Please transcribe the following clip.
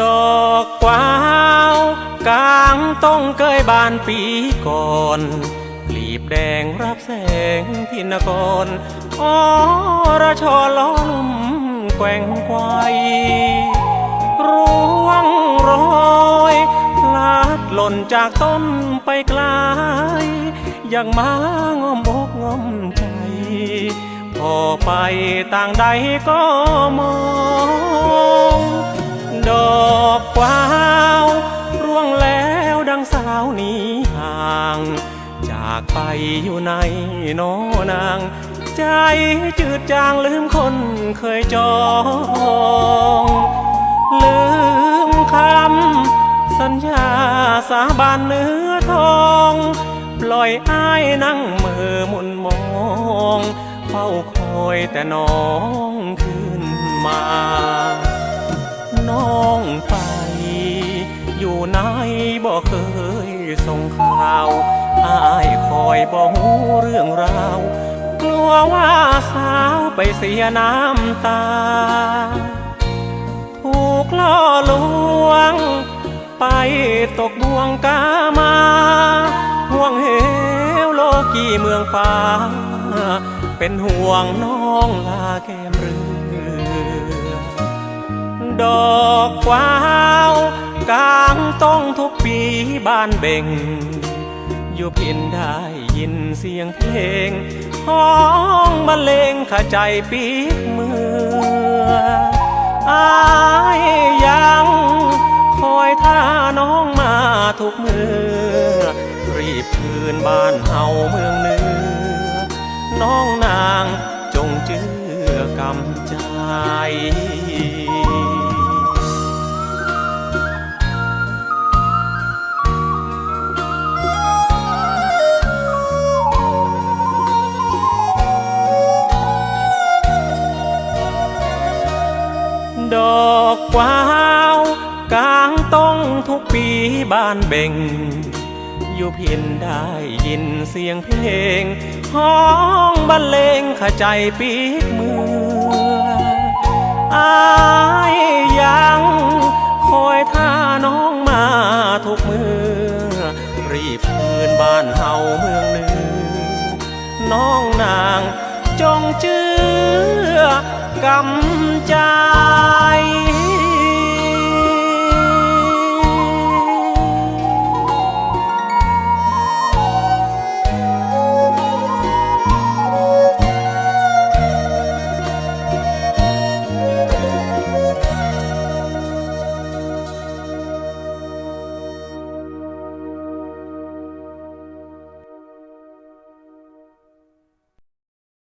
ดอกกวาวกลางต้องเกยบานปีก่อนกลีบแดงรับแสงที่นกรอรชอล้อลม แกว่งไกวร่วงโรยพลัดหล่นจากต้นไปไกลอย่างมางอมอกงอมใจ พอไปต่างใดก็มอง ดอกกวาวร่วงแล้วดังสาวหนี้ห่าง จากไปอยู่ในโนนาง ใจจืดจางลืมคนเคยจอง ลืมคำสัญญาสาบานเนื้อทอง ปล่อยอ้ายนั่งมือมุนมองเฝ้าคอยแต่น้องขึ้นมา น้องไป อยู่ไหนบ่เคยส่งข่าว กลัวว่าสาวไปเสียน้ำตา ถูกล่อลวง ไปตกบ่วงกามาห่วงเหวโลกีเมืองฟ้า เป็นห่วงน้องลาแก้มเรือ ดอกกวาวกลางต้องทุกปีบ้านเบ่ง อยู่พินได้ยินเสียงเพลง ห้องบรรเลงข้าใจปีกเมืออายยังคอยท่าน้องมาทุกเมื่อรีบคืนบ้านเฮาเมืองเหนือน้องนางจงเจือกำใจ ทุกปีบ้านเบ่ง อยู่เพียนได้ยินเสียงเพลง ห้องบรรเลงข้าใจปีกเมืองอายยังคอยท่าน้องมาทุกเมื่อรีบคืนบ้านเฮาเมืองเหนือน้องนางจงเชื่อกำใจ